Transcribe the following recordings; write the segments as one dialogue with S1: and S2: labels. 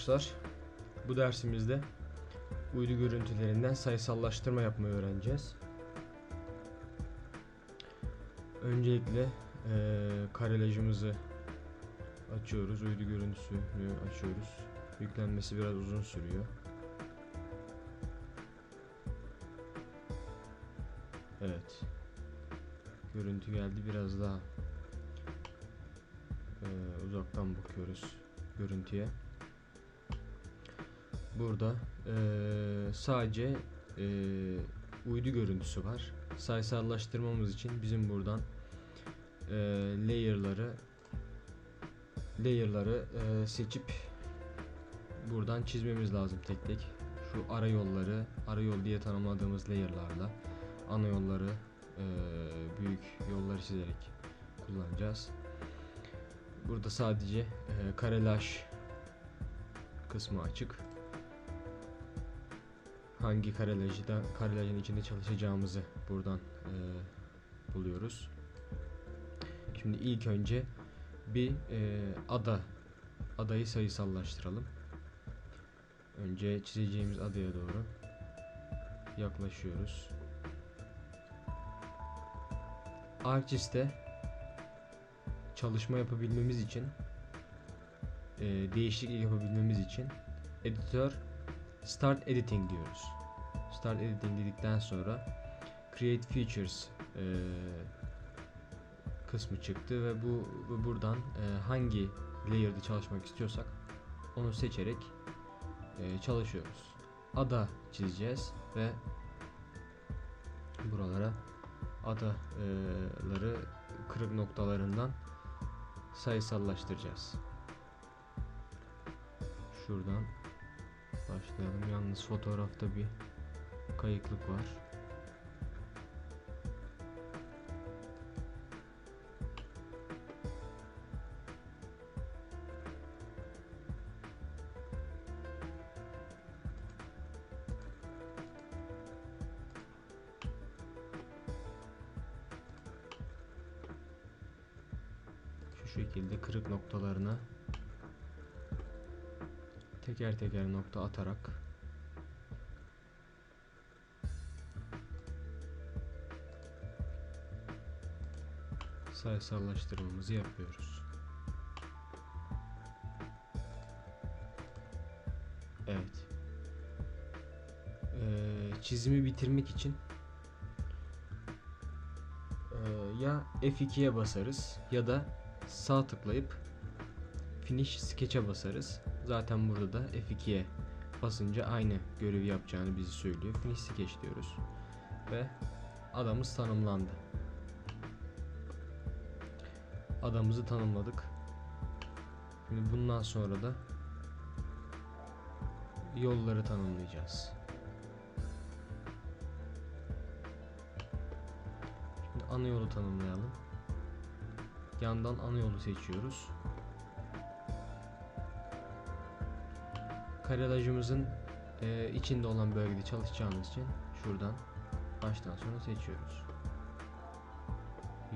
S1: arkadaşlar. Bu dersimizde uydu görüntülerinden sayısallaştırma yapmayı öğreneceğiz. Öncelikle eee karelajımızı açıyoruz. Uydu görüntüsünü açıyoruz. Yüklenmesi biraz uzun sürüyor. Evet. Görüntü geldi biraz daha eee, uzaktan bakıyoruz görüntüye. Burada eee, sadece eee, uydu görüntüsü var. Sayısallaştırmamız için bizim buradan eee, layer'ları layer'ları eee, seçip buradan çizmemiz lazım tek tek. Şu ara yolları, ara yol diye tanımladığımız layer'larla ana yolları eee, büyük yolları çizerek kullanacağız. Burada sadece eee karelaj kısmı açık. Hangi karelajı da karelajın içinde çalışacağımızı buradan eee, buluyoruz. Şimdi ilk önce bir eee, ada adayı sayısallaştıralım. Önce çizeceğimiz adaya doğru yaklaşıyoruz. ArcGIS'te çalışma yapabilmemiz için e, değişiklik yapabilmemiz için editör start editing diyoruz. Start editing dedikten sonra create features e, kısmı çıktı ve bu ve buradan e, hangi layer'da çalışmak istiyorsak onu seçerek e, çalışıyoruz. Ada çizeceğiz ve buralara adaları kırık noktalarından sayısallaştıracağız. Şuradan başlayalım. Yalnız fotoğrafta bir kayıklık var. Şu şekilde kırık noktalarına teker teker nokta atarak sayısallaştırmamızı yapıyoruz. Evet. Ee, çizimi bitirmek için ee, ya F2'ye basarız ya da sağ tıklayıp Finish Sketch'e basarız. Zaten burada da F2'ye basınca aynı görevi yapacağını bizi söylüyor. Finish Sketch diyoruz. Ve adamız tanımlandı. Adamızı tanımladık. Şimdi bundan sonra da yolları tanımlayacağız. Şimdi ana yolu tanımlayalım. Yandan ana yolu seçiyoruz. Karelajımızın e, içinde olan bölgede çalışacağımız için şuradan baştan sona seçiyoruz.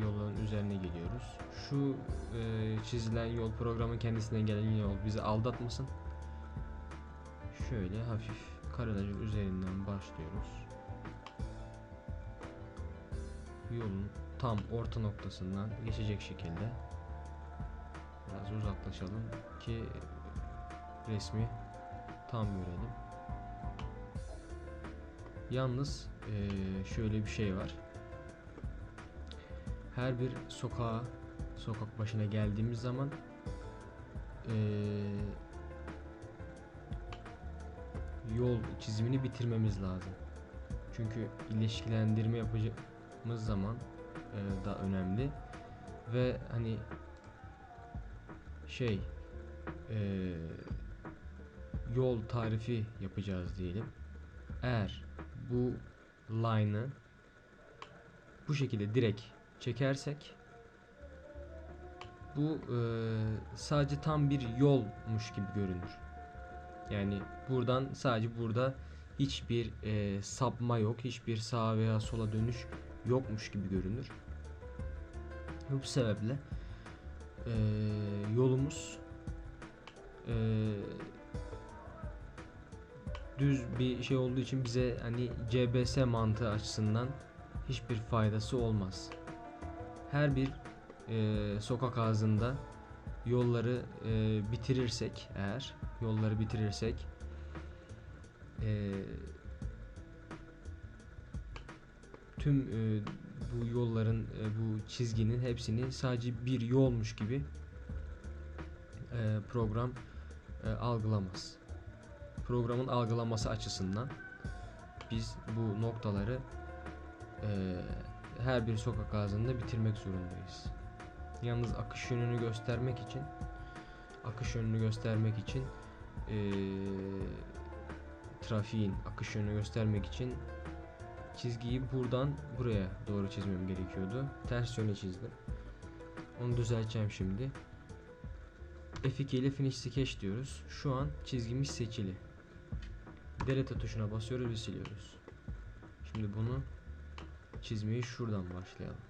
S1: Yolun üzerine geliyoruz. Şu e, çizilen yol programın kendisinden gelen yol bizi aldatmasın. Şöyle hafif karelajın üzerinden başlıyoruz. Yolun tam orta noktasından geçecek şekilde biraz uzaklaşalım ki resmi tam görelim. Yalnız eee, şöyle bir şey var. Her bir sokağa, sokak başına geldiğimiz zaman eee, yol çizimini bitirmemiz lazım. Çünkü ilişkilendirme yapacağımız zaman eee, da önemli ve hani şey eee yol tarifi yapacağız diyelim. Eğer bu line'ı bu şekilde direkt çekersek bu e, sadece tam bir yolmuş gibi görünür. Yani buradan sadece burada hiçbir e, sapma yok, hiçbir sağa veya sola dönüş yokmuş gibi görünür. Bu sebeple e, yolumuz e, düz bir şey olduğu için bize hani CBS mantığı açısından hiçbir faydası olmaz. Her bir e, sokak ağzında yolları e, bitirirsek eğer yolları bitirirsek e, tüm e, bu yolların e, bu çizginin hepsini sadece bir yolmuş gibi e, program e, algılamaz. Programın algılaması açısından biz bu noktaları e, her bir sokak ağzında bitirmek zorundayız. Yalnız akış yönünü göstermek için akış yönünü göstermek için e, trafiğin akış yönünü göstermek için çizgiyi buradan buraya doğru çizmem gerekiyordu. Ters yöne çizdim. Onu düzelteceğim şimdi. F2 ile finish sketch diyoruz. Şu an çizgimiz seçili. Delete tuşuna basıyoruz ve siliyoruz. Şimdi bunu çizmeyi şuradan başlayalım.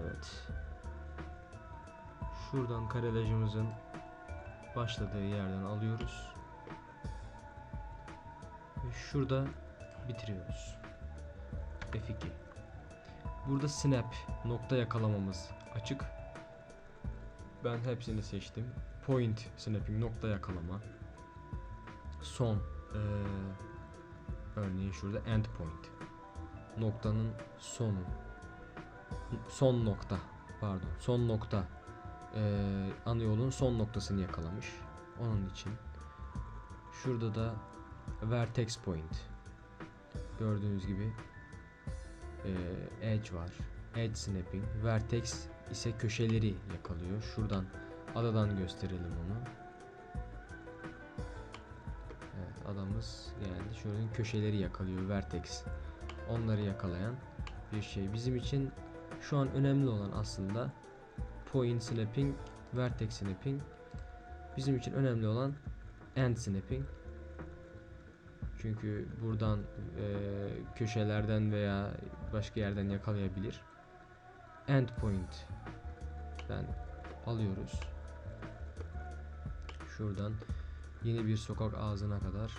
S1: Evet. Şuradan karelajımızın başladığı yerden alıyoruz. Ve şurada bitiriyoruz. F2. Burada snap nokta yakalamamız açık. Ben hepsini seçtim. Point snapping nokta yakalama. Son eee, örneğin şurada end point. Noktanın sonu. Son nokta pardon son nokta eee ana yolun son noktasını yakalamış. Onun için şurada da vertex point gördüğünüz gibi eee, edge var edge snapping vertex ise köşeleri yakalıyor şuradan adadan gösterelim onu adamız geldi. Şöyle köşeleri yakalıyor vertex. Onları yakalayan bir şey. Bizim için şu an önemli olan aslında point snapping vertex snapping. Bizim için önemli olan end snapping. Çünkü buradan eee, köşelerden veya başka yerden yakalayabilir. Endpoint'ten alıyoruz. Şuradan yeni bir sokak ağzına kadar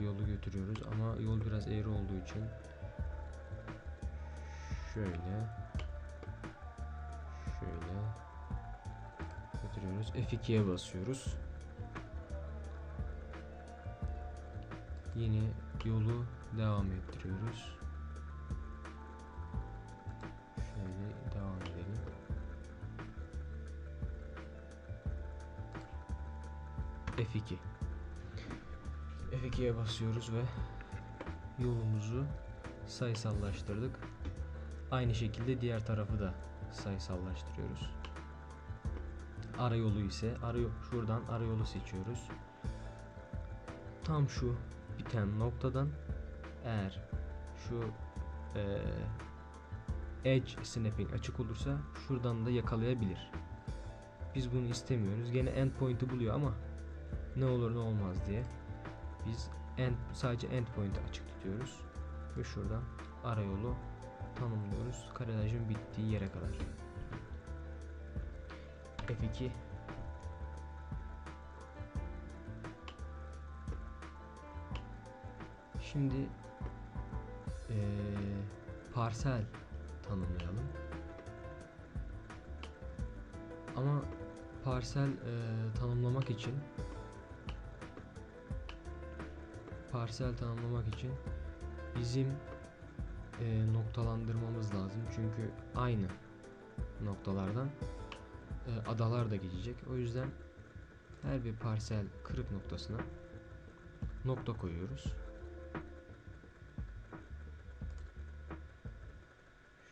S1: yolu götürüyoruz ama yol biraz eğri olduğu için şöyle şöyle götürüyoruz. F2'ye basıyoruz. Yine yolu devam ettiriyoruz. Basıyoruz ve yolumuzu sayısallaştırdık. Aynı şekilde diğer tarafı da sayısallaştırıyoruz. Ara yolu ise ara şuradan ara yolu seçiyoruz. Tam şu biten noktadan eğer şu eee, edge snapping açık olursa şuradan da yakalayabilir. Biz bunu istemiyoruz. Gene endpoint'i buluyor ama ne olur ne olmaz diye biz end sadece endpoint'i açık tutuyoruz ve şuradan ara yolu tanımlıyoruz. Karelajın bittiği yere kadar. F2 Şimdi eee, parsel tanımlayalım. Ama parsel eee, tanımlamak için parsel tanımlamak için bizim eee, noktalandırmamız lazım. Çünkü aynı noktalardan eee, adalar da geçecek. O yüzden her bir parsel kırık noktasına nokta koyuyoruz.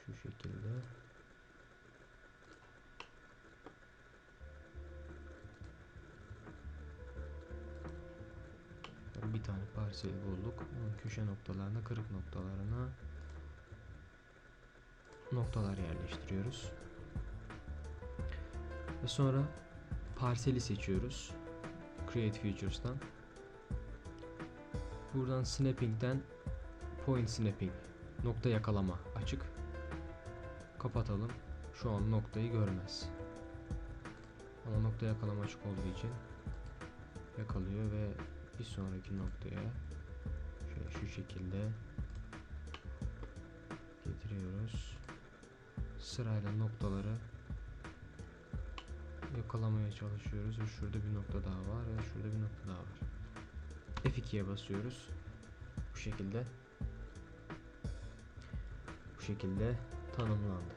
S1: Şu şekilde. Parsel bulduk. Köşe noktalarına, kırık noktalarına noktalar yerleştiriyoruz. Ve sonra parseli seçiyoruz. Create Features'tan. Buradan Snapping'den Point Snapping nokta yakalama açık. Kapatalım. Şu an noktayı görmez. Ama nokta yakalama açık olduğu için yakalıyor ve bir sonraki noktaya şöyle şu şekilde getiriyoruz. Sırayla noktaları yakalamaya çalışıyoruz ve şurada bir nokta daha var ve şurada bir nokta daha var. F2'ye basıyoruz. Bu şekilde bu şekilde tanımlandı.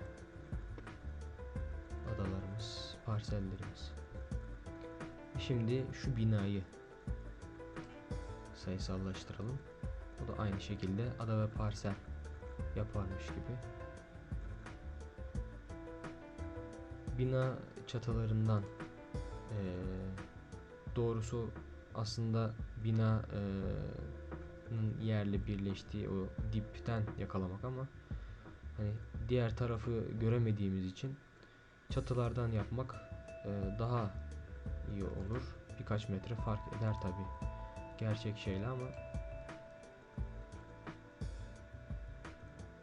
S1: Adalarımız, parsellerimiz. Şimdi şu binayı sayısallaştıralım. Bu da aynı şekilde ada ve parsel yaparmış gibi. Bina çatılarından eee, doğrusu aslında bina eee, nın yerle birleştiği o dipten yakalamak ama hani diğer tarafı göremediğimiz için çatılardan yapmak eee, daha iyi olur. Birkaç metre fark eder tabi gerçek şeyle ama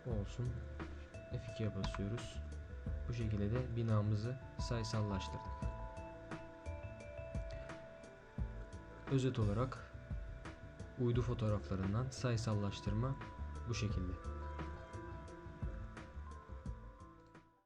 S1: olsun. F2'ye basıyoruz. Bu şekilde de binamızı sayısallaştırdık. Özet olarak uydu fotoğraflarından sayısallaştırma bu şekilde.